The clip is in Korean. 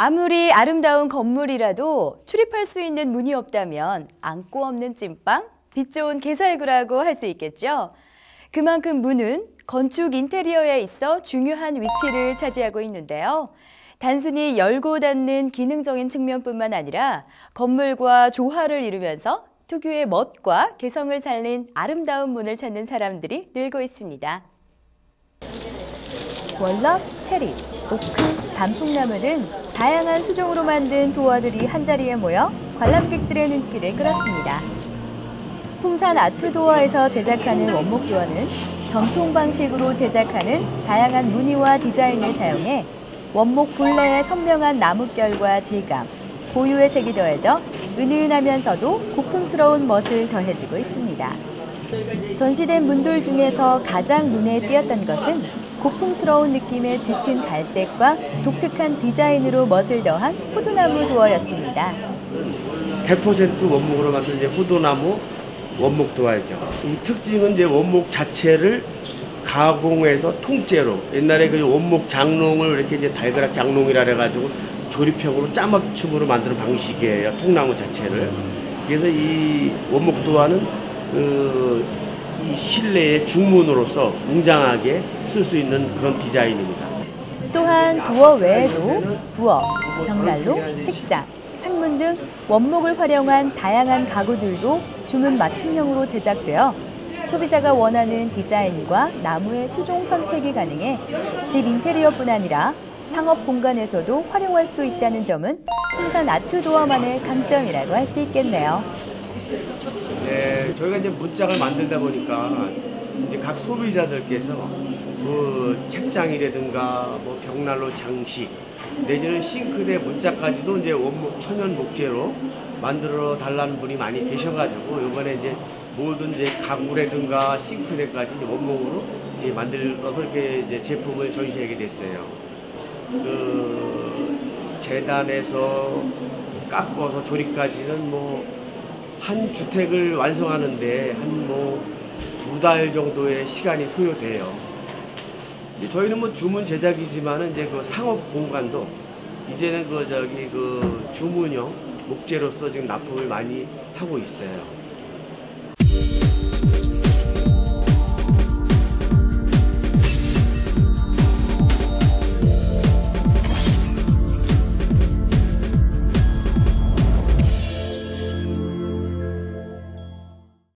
아무리 아름다운 건물이라도 출입할 수 있는 문이 없다면 안고 없는 찐빵, 빛 좋은 개살구라고 할 수 있겠죠. 그만큼 문은 건축 인테리어에 있어 중요한 위치를 차지하고 있는데요. 단순히 열고 닫는 기능적인 측면뿐만 아니라 건물과 조화를 이루면서 특유의 멋과 개성을 살린 아름다운 문을 찾는 사람들이 늘고 있습니다. 월럽, 체리, 오크, 단풍나무 등 다양한 수종으로 만든 도어들이 한자리에 모여 관람객들의 눈길을 끌었습니다. 풍산 아트도어에서 제작하는 원목 도어는 전통 방식으로 제작하는 다양한 무늬와 디자인을 사용해 원목 본래의 선명한 나뭇결과 질감, 고유의 색이 더해져 은은하면서도 고풍스러운 멋을 더해주고 있습니다. 전시된 문들 중에서 가장 눈에 띄었던 것은 고풍스러운 느낌의 짙은 갈색과 독특한 디자인으로 멋을 더한 호두나무 도어였습니다. 100% 원목으로 만든 이제 호도나무 원목 도화이죠. 이 특징은 이제 원목 자체를 가공해서 통째로 옛날에 그 원목 장롱을 이렇게 이제 달그락 장롱이라 해가지고 조립형으로 짜맞춤으로 만드는 방식이에요. 통나무 자체를. 그래서 이 원목 도화는 그 이 실내의 중문으로서 웅장하게 쓸 수 있는 그런 디자인입니다. 또한 도어 외에도 부엌, 벽난로, 책장, 창문 등 원목을 활용한 다양한 가구들도 주문 맞춤형으로 제작되어 소비자가 원하는 디자인과 나무의 수종 선택이 가능해 집 인테리어뿐 아니라 상업 공간에서도 활용할 수 있다는 점은 풍산 아트 도어만의 강점이라고 할 수 있겠네요. 네, 저희가 이제 문짝을 만들다 보니까 이제 각 소비자들께서 뭐 책장이라든가 뭐 벽난로 장식 내지는 싱크대 문짝까지도 이제 원목 천연 목재로 만들어 달라는 분이 많이 계셔가지고 이번에 이제 모든 이제 가구라든가 싱크대까지 원목으로 예, 만들어서 이렇게 이제 제품을 전시하게 됐어요. 그 재단에서 깎아서 조립까지는 뭐 한 주택을 완성하는데 한 뭐 두 달 정도의 시간이 소요돼요. 저희는 뭐 주문 제작이지만은 이제 그 상업 공간도 이제는 그 저기 그 주문형 목재로서 지금 납품을 많이 하고 있어요.